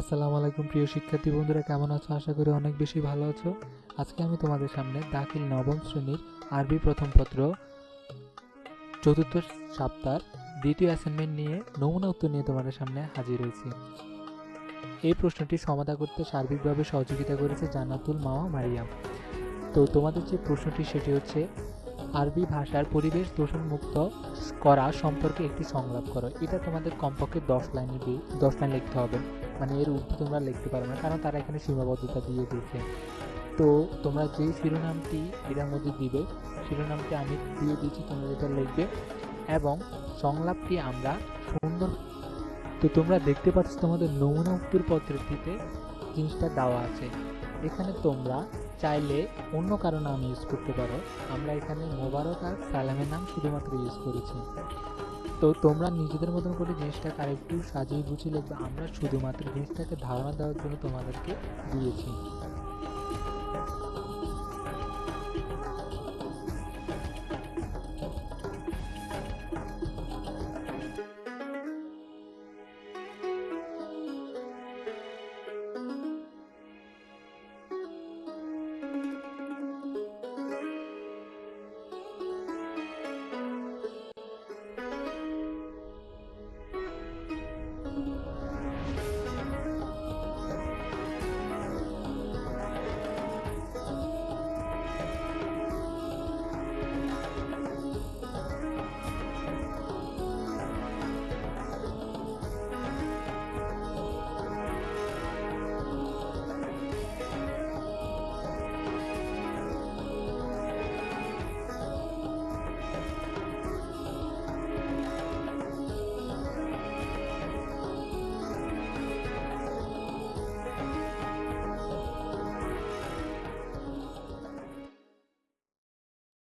আসসালামু আলাইকুম, প্রিয় শিক্ষার্থী বন্ধুরা, কেমন আছো? আশা করি অনেক বেশি ভালো আছো। আজকে আমি তোমাদের সামনে দাখিল নবম শ্রেণির আরবি প্রথম পত্র চতুর্থ সপ্তাহ দ্বিতীয় অ্যাসাইনমেন্ট নিয়ে নমুনা উত্তর নিয়ে তোমাদের সামনে হাজির হয়েছি। এই প্রশ্নটি সমাধা করতে সার্বিকভাবে সহযোগিতা করেছে জান্নাতুল মাওয়া মারিয়াম। তো তোমাদের যে প্রশ্নটি, সেটি হচ্ছে আরবি ভাষার পরিবেশ দূষণ মুক্ত করা সম্পর্কে একটি সংলাপ করো। এটা তোমাদের কমপক্ষে দশ লাইনে দশ লাইন লিখতে হবে। মানে এর ঊর্ধ্বে তোমরা লিখতে পারবে না, কারণ তারা এখানে সীমাবদ্ধতা দিয়ে দিয়েছে। তো তোমরা যেই শিরোনামটি এটার মধ্যে দিবে, শিরোনামটি আমি দিয়ে দিয়েছি তোমরা যেটা লিখবে। এবং সংলাপটি আমরা সুন্দর তো তোমরা দেখতে পাচ্ছ তোমাদের নমুনা উত্তর পত্রটিতে জিনিসটা দেওয়া আছে। এখানে তোমরা চাইলে অন্য কারও নাম ইউজ করতে পারো। আমরা এখানে মোবারক আর সালামের নাম শুধুমাত্র ইউজ করেছি। তো তোমরা নিজেদের মতন করে জিনিসটাকে আরেকটু সাজিয়ে গুছিয়ে লিখবে। আমরা শুধুমাত্র জিনিসটাকে ধারণা দেওয়ার জন্য তোমাদেরকে দিয়েছি।